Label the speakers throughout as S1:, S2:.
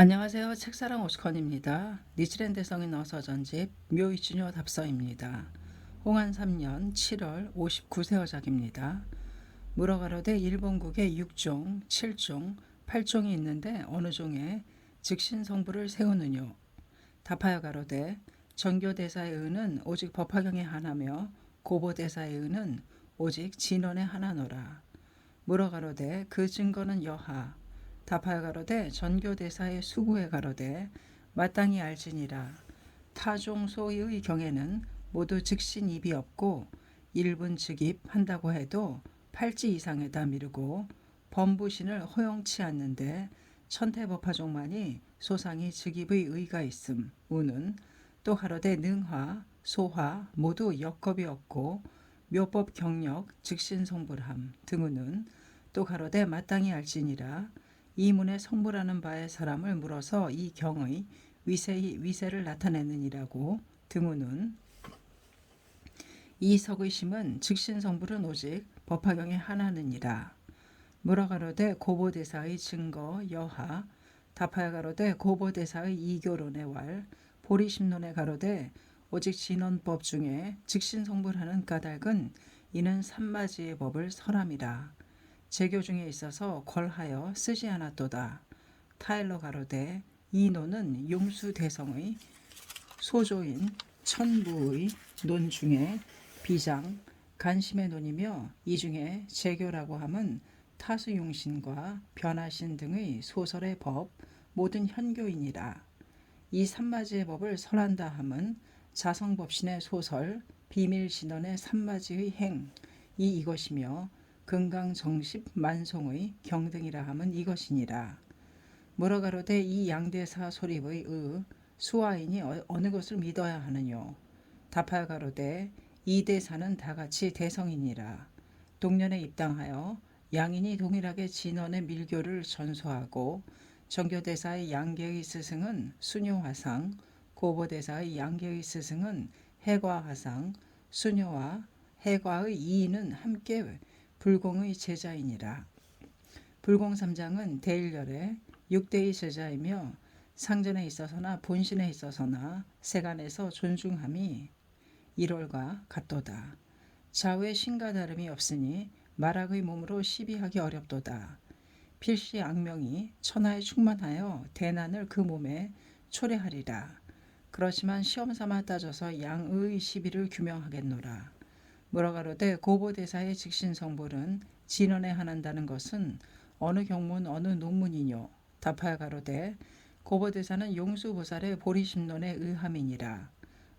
S1: 안녕하세요. 책사랑 오스컨입니다. 니치랜드 성인 어서 전집 묘이치뇨 답서입니다. 홍한 3년 7월 59세 어작입니다. 물어가로대 일본국에 6종, 7종, 8종이 있는데 어느 종에 즉신 성부를 세우느뇨. 답하여 가로되 정교대사의 의는 오직 법화경에 하나며 고보대사의 의는 오직 진원에 하나노라. 물어가로되 그 증거는 여하 답하여 가로되 전교대사의 수구에 가로되 마땅히 알지니라. 타종소의 경에는 모두 즉신 입이 없고 일분 즉입 한다고 해도 팔찌 이상에다 미루고 범부신을 허용치 않는데 천태법화종만이 소상이 즉입의 의가 있음. 우는 또 가로되 능화 소화 모두 역겁이 없고 묘법 경력 즉신성불함 등우는 또 가로되 마땅히 알지니라 이 문에 성부라는 바의 사람을 물어서 이 경의 위세히 위세를 나타내느니라고 등우는 이 석의심은 즉신 성불은 오직 법화경에 하나느니라. 물어가로되 고보대사의 증거 여하 답하여 가로되 고보대사의 이교론의 왈 보리심론의 가로되 오직 진원법 중에 즉신 성불하는 까닭은 이는 삼마지의 법을 설함이라. 제교 중에 있어서 걸하여 쓰지 않았도다. 타일러 가로되 이 노는 용수대성의 소조인 천부의 논 중에 비장 간심의 논이며 이 중에 제교라고 함은 타수용신과 변화신 등의 소설의 법 모든 현교인이라. 이 삼마지의 법을 설한다 함은 자성법신의 소설 비밀신원의 삼마지의 행 이 이것이며 금강정십 만송의 경등이라 함은 이것이니라. 물어 가로되 이 양대사 소립의 의 수화인이 어- 어느 것을 믿어야 하느뇨. 답하여 가로되 이 대사는 다같이 대성이니라. 동년에 입당하여 양인이 동일하게 진원의 밀교를 전수하고 정교대사의 양계의 스승은 수녀화상, 고보대사의 양계의 스승은 해과화상, 수녀와 해과의 이인은 함께 불공의 제자이니라. 불공삼장은 대일열의 육대의 제자이며 상전에 있어서나 본신에 있어서나 세간에서 존중함이 일월과 같도다. 좌우의 신과 다름이 없으니 말학의 몸으로 시비하기 어렵도다. 필시 악명이 천하에 충만하여 대난을 그 몸에 초래하리라. 그렇지만 시험 삼아 따져서 양의 시비를 규명하겠노라. 물어가로되 고보대사의 직신성불은 진언에 한한다는 것은 어느 경문 어느 논문이뇨. 답하여 가로되 고보대사는 용수보살의 보리심론에 의함이니라.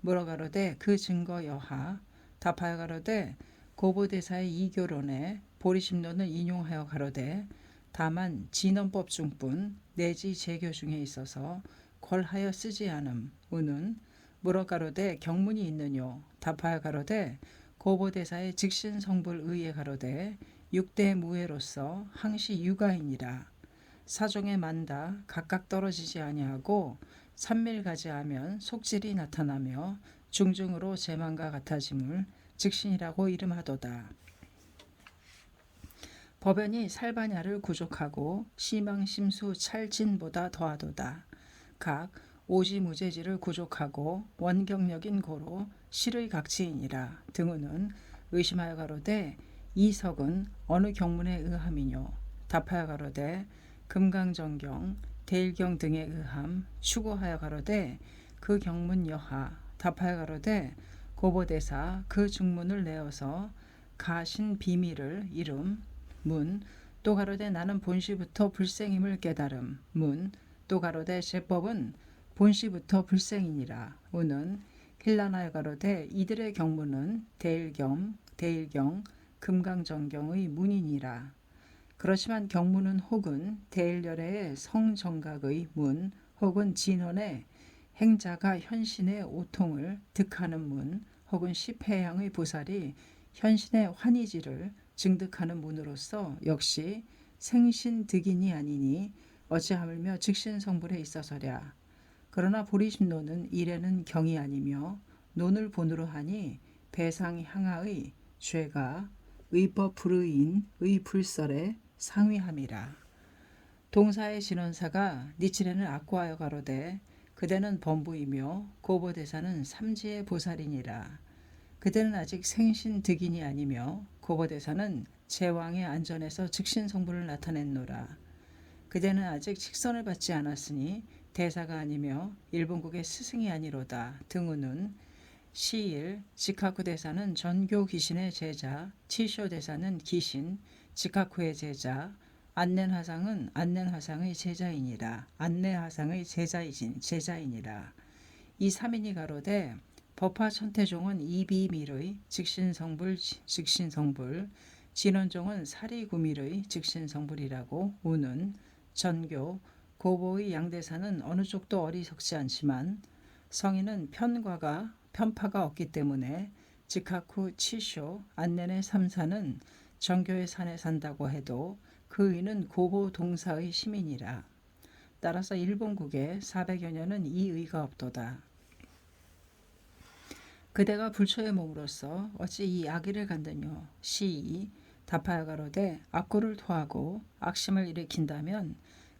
S1: 물어가로되 그 증거 여하. 답하여 가로되 고보대사의 이교론에 보리심론을 인용하여 가로되 다만 진언법 중뿐 내지 제교 중에 있어서 궐하여 쓰지 않음. 우는 물어가로되 경문이 있느뇨. 답하여 가로되 고보대사의 직신 성불 의에 가로되 육대 무해로서 항시 유가이니라 사종의 만다 각각 떨어지지 아니하고 삼밀가지 하면 속질이 나타나며 중중으로 제만과 같아짐을 직신이라고 이름하도다. 법연이 살바냐를 구족하고 시망심수 찰진보다 더하도다. 각 오지무제지를 구족하고 원경력인 고로 실의 각지이니라 등우는 의심하여 가로되 이석은 어느 경문에 의함이뇨? 답하여 가로되 금강정경 대일경 등에 의함 추구하여 가로되 그 경문 여하. 답하여 가로되 고보대사 그 중문을 내어서 가신 비밀을 이름 문 또 가로되 나는 본시부터 불생임을 깨달음 문 또 가로되 제법은 본시부터 불생이니라 우는 힐라나에 가로되 이들의 경문은 대일경, 대일경, 금강정경의 문이니라. 그렇지만 경문은 혹은 대일열의 성정각의 문 혹은 진원의 행자가 현신의 오통을 득하는 문 혹은 십해양의 보살이 현신의 환희지를 증득하는 문으로서 역시 생신득인이 아니니 어찌하물며 즉신성불에 있어서랴. 그러나 보리심노는 일에는 경이 아니며 논을 본으로 하니 배상 향하의 죄가 의법 불의인 의 불설에 상위함이라. 동사의 진원사가 니치레는 악구하여 가로되 그대는 범부이며 고보대사는 삼지의 보살이니라. 그대는 아직 생신 득인이 아니며 고보대사는 제왕의 안전에서 즉신 성부를 나타냈노라. 그대는 아직 직선을 받지 않았으니 대사가 아니며 일본국의 스승이 아니로다. 등우는 시일 지카쿠 대사는 전교 귀신의 제자, 치쇼 대사는 귀신, 지카쿠의 제자, 안넨 화상은 안넨 화상의 제자이니라. 안내 화상의 제자이신 제자이니라. 이 삼인이 가로되 법화 천태종은 이비밀의 즉신성불 즉신성불 진원종은 사리구밀의 즉신성불이라고 우는 전교 고보의 양대사는 어느 쪽도 어리석지 않지만 성인은 편과가 편파가 없기 때문에 지카쿠 치쇼 안넨의 삼사는 정교의 산에 산다고 해도 그 의는 고보 동사의 시민이라. 따라서 일본국에 400여 년은 이 의가 없도다. 그대가 불초의 몸으로서 어찌 이 악의를 간다며 시이 답하여 가로되 악고를 토하고 악심을 일으킨다면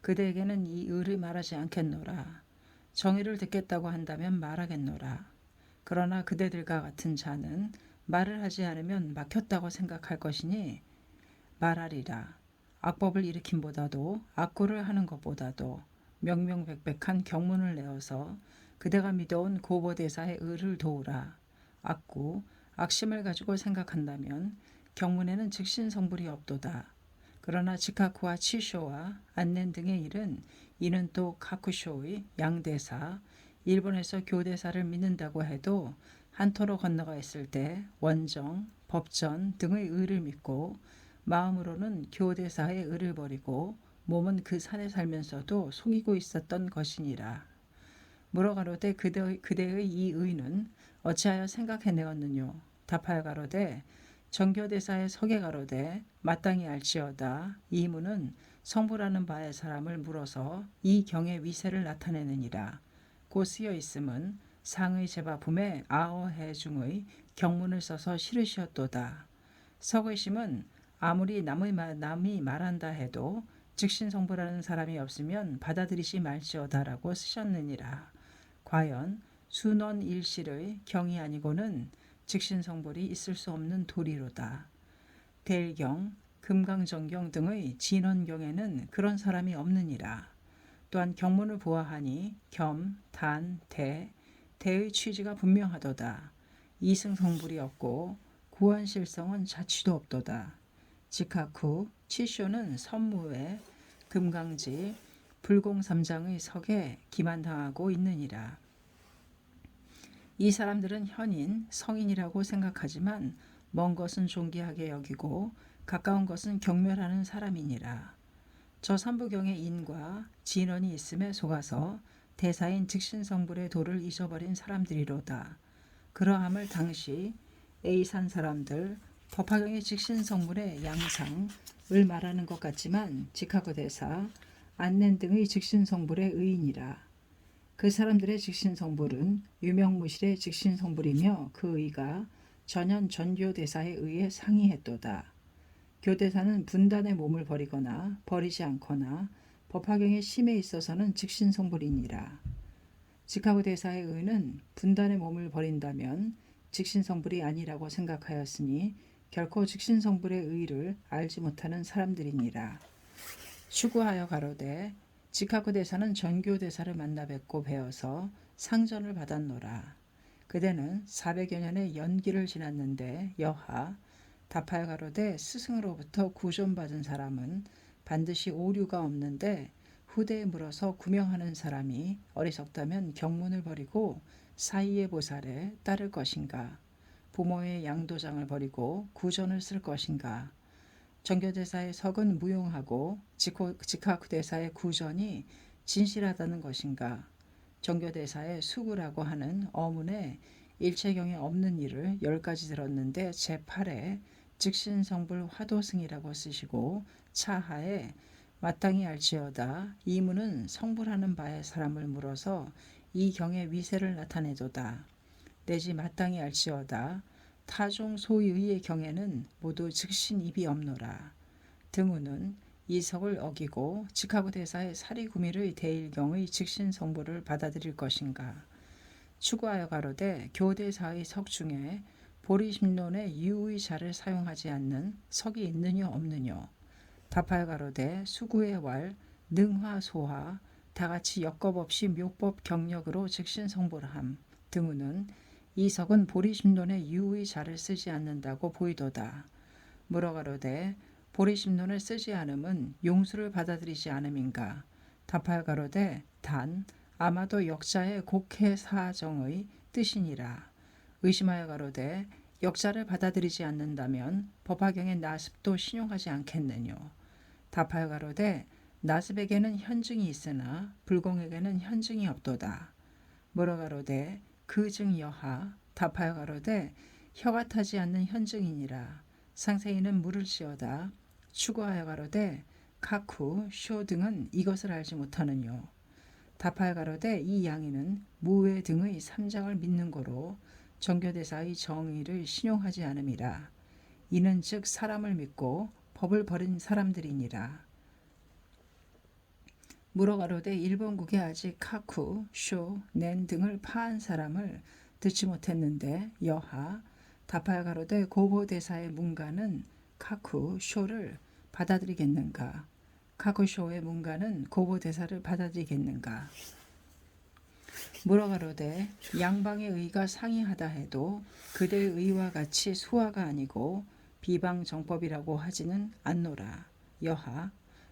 S1: 그대에게는 이 의를 말하지 않겠노라. 정의를 듣겠다고 한다면 말하겠노라. 그러나 그대들과 같은 자는 말을 하지 않으면 막혔다고 생각할 것이니 말하리라. 악법을 일으킴보다도 악고를 하는 것보다도 명명백백한 경문을 내어서 그대가 믿어온 고보대사의 의를 도우라. 악구, 악심을 가지고 생각한다면 경문에는 즉신 성불이 없도다. 그러나 지카쿠와 치쇼와 안넨 등의 일은 이는 또 카쿠쇼의 양대사, 일본에서 교대사를 믿는다고 해도 한토로 건너가 있을 때 원정, 법전 등의 의를 믿고 마음으로는 교대사의 의를 버리고 몸은 그 산에 살면서도 속이고 있었던 것이니라. 물어가로되 그대, 그대의 이 의는 어찌하여 생각해내었느뇨? 답하여 가로되 정교대사의 석에 가로되 마땅히 알지어다. 이문은 성부라는 바의 사람을 물어서 이 경의 위세를 나타내느니라. 고 쓰여 있음은 상의 제바 품에 아어해 중의 경문을 써서 실으시었도다. 석의심은 아무리 남의 말, 남이 말한다 해도 즉신 성부라는 사람이 없으면 받아들이지 말지어다라고 쓰셨느니라. 과연 순원 일실의 경이 아니고는 즉신성불이 있을 수 없는 도리로다. 대경, 금강정경 등의 진원경에는 그런 사람이 없느니라. 또한 경문을 보아하니 겸, 단, 대, 대의 취지가 분명하도다. 이승성불이 없고 구원실성은 자취도 없도다. 지카쿠, 치쇼는 선무에 금강지, 불공삼장의 석에 기만당하고 있느니라. 이 사람들은 현인, 성인이라고 생각하지만 먼 것은 존귀하게 여기고 가까운 것은 경멸하는 사람이니라. 저 삼부경의 인과 진원이 있음에 속아서 대사인 즉신성불의 도를 잊어버린 사람들이로다. 그러함을 당시 A산 사람들 법화경의 직신성물의 양상을 말하는 것 같지만 지카고 대사, 안넨 등의 직신성불의 의인이라. 그 사람들의 직신성불은 유명무실의 직신성불이며 그 의가 전현 전교대사에 의해 상의했도다. 교대사는 분단의 몸을 버리거나 버리지 않거나 법화경의 심에 있어서는 직신성불이니라. 지카고 대사의 의는 분단의 몸을 버린다면 직신성불이 아니라고 생각하였으니 결코 직신성불의 의를 알지 못하는 사람들이니라. 추구하여 가로되 지카고 대사는 전교 대사를 만나 뵙고 배워서 상전을 받았노라. 그대는 400여 년의 연기를 지났는데 여하 답하여 가로되 스승으로부터 구존받은 사람은 반드시 오류가 없는데 후대에 물어서 구명하는 사람이 어리석다면 경문을 버리고 사이의 보살에 따를 것인가 부모의 양도장을 버리고 구전을 쓸 것인가? 정교대사의 석은 무용하고 직학대사의 구전이 진실하다는 것인가? 정교대사의 수구라고 하는 어문에 일체경에 없는 일을 열 가지 들었는데 제8에 즉신성불 화도승이라고 쓰시고 차하에 마땅히 알지어다 이문은 성불하는 바의 사람을 물어서 이 경의 위세를 나타내도다. 내지 마땅히 알지어다. 타종 소의의 경에는 모두 즉신 입이 없노라. 등우는 이석을 어기고 직하고 대사의 사리구밀의 대일경의 직신 성부를 받아들일 것인가. 추구하여 가로되 교대사의 석 중에 보리심론의 유의 자를 사용하지 않는 석이 있느냐 없느냐. 답하여 가로되 수구의 왈 능화 소화 다같이 역겁 없이 묘법 경력으로 즉신 성보를 함. 등우는 이석은 보리심론의 유의 자를 쓰지 않는다고 보이도다. 물어가로되 보리심론을 쓰지 않음은 용수를 받아들이지 않음인가? 답하여 가로되 단 아마도 역자의 곡해 사정의 뜻이니라. 의심하여 가로되 역자를 받아들이지 않는다면 법화경의 나습도 신용하지 않겠느뇨. 답하여 가로되 나습에게는 현증이 있으나 불공에게는 현증이 없도다. 물어가로되 그증 여하 답하여 가로되 혀가 타지 않는 현증이니라. 상세히는 물을 씌어다 추구하여 가로되 카쿠 쇼 등은 이것을 알지 못하느뇨. 답하여 가로되 이 양이는 무외 등의 삼장을 믿는 거로 정교대사의 정의를 신용하지 않음이라. 이는 즉 사람을 믿고 법을 버린 사람들이니라. 물어가로되 일본국에 아직 카쿠, 쇼, 낸 등을 파한 사람을 듣지 못했는데 여하 답하여 가로되 고보대사의 문가는 카쿠, 쇼를 받아들이겠는가? 카쿠 쇼의 문가는 고보대사를 받아들이겠는가? 물어가로되 양방의 의가 상이하다 해도 그대의 의와 같이 수화가 아니고 비방 정법이라고 하지는 않노라. 여하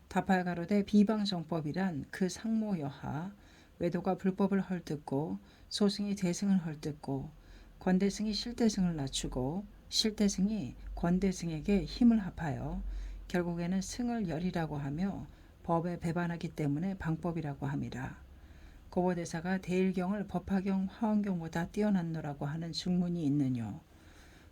S1: 답하여 가로되 비방정법이란 그 상모 여하 외도가 불법을 헐뜯고 소승이 대승을 헐뜯고 권대승이 실대승을 낮추고 실대승이 권대승에게 힘을 합하여 결국에는 승을 열이라고 하며 법에 배반하기 때문에 방법이라고 함이라. 고보대사가 대일경을 법화경, 화엄경보다 뛰어났노라고 하는 증문이 있느뇨.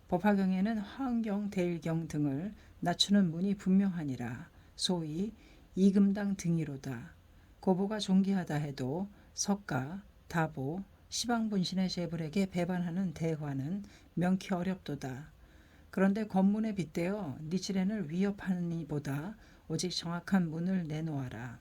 S1: 법화경에는 화엄경, 대일경 등을 낮추는 문이 분명하니라. 소위 이금당 등이로다. 고보가 존귀하다 해도 석가, 다보, 시방분신의 제불에게 배반하는 대화는 명키 어렵도다. 그런데 권문에 빗대어 니치렌을 위협하니보다 오직 정확한 문을 내놓아라.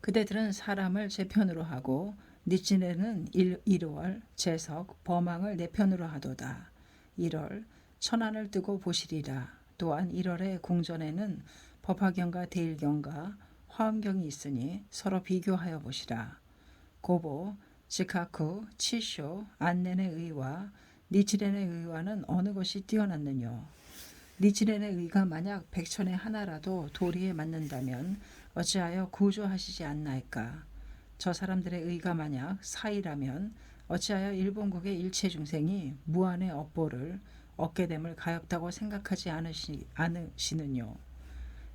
S1: 그대들은 사람을 제 편으로 하고 니치렌은 이로월 제석 범왕을 내 편으로 하도다. 1월 천안을 뜨고 보시리라. 또한 1월의 궁전에는 법화경과 대일경과 화엄경이 있으니 서로 비교하여 보시라. 고보, 지카쿠, 치쇼, 안넨의 의와 니치렌의 의와는 어느 것이 뛰어났느뇨. 니치렌의 의가 만약 백천의 하나라도 도리에 맞는다면 어찌하여 구조하시지 않나이까. 저 사람들의 의가 만약 사이라면 어찌하여 일본국의 일체 중생이 무한의 업보를 얻게 됨을 가엽다고 생각하지 않으시, 않으시느뇨.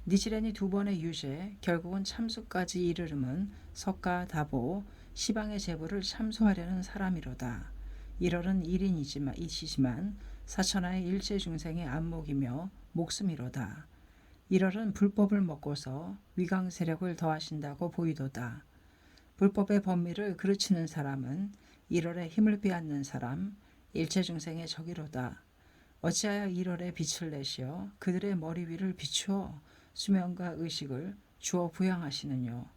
S1: 니치렌이 두 번의 유죄, 결국은 참수까지 이르름은 석가 다보, 시방의 제보를 참수하려는 사람이로다. 1월은 1인이지만 이시지만 사천하의 일체 중생의 안목이며 목숨이로다. 1월은 불법을 먹고서 위강 세력을 더하신다고 보이도다. 불법의 범위를 그르치는 사람은 1월에 힘을 빼앗는 사람, 일체 중생의 적이로다. 어찌하여 1월에 빛을 내시어 그들의 머리 위를 비추어 수면과 의식을 주어 부양하시느뇨.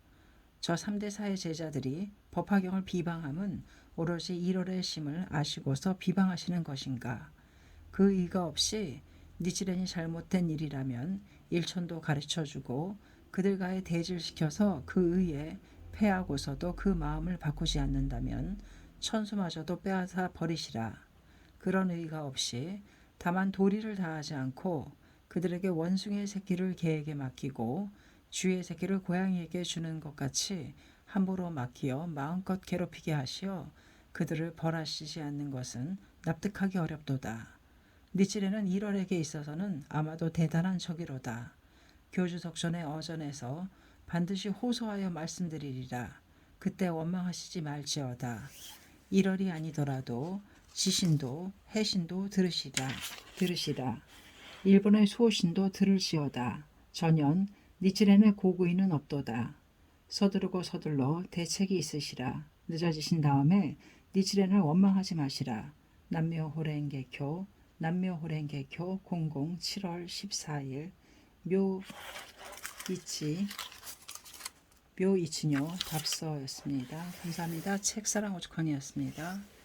S1: 저 3대4의 제자들이 법화경을 비방함은 오로지 1월의 심을 아시고서 비방하시는 것인가. 그 의가 없이 니치렌이 잘못된 일이라면 일천도 가르쳐주고 그들과의 대질시켜서 그 의에 패하고서도 그 마음을 바꾸지 않는다면 천수마저도 빼앗아 버리시라. 그런 의가 없이 다만 도리를 다하지 않고 그들에게 원숭이의 새끼를 개에게 맡기고 쥐의 새끼를 고양이에게 주는 것 같이 함부로 맡기어 마음껏 괴롭히게 하시어 그들을 벌하시지 않는 것은 납득하기 어렵도다. 니치레는 1월에게 있어서는 아마도 대단한 적이로다. 교주석전의 어전에서 반드시 호소하여 말씀드리리라. 그때 원망하시지 말지어다. 1월이 아니더라도 지신도 해신도 들으시라. 들으시라. 일본의 수호신도 들을지어다. 전연 니치렌의 고구이는 없도다. 서두르고 서둘러 대책이 있으시라. 늦어지신 다음에 니치렌을 원망하지 마시라. 남묘 호랭개교 남묘 호랭개교 00 7월 14일 묘 이치 묘 이치뇨 답서였습니다. 감사합니다. 책사랑 오죽헌이었습니다.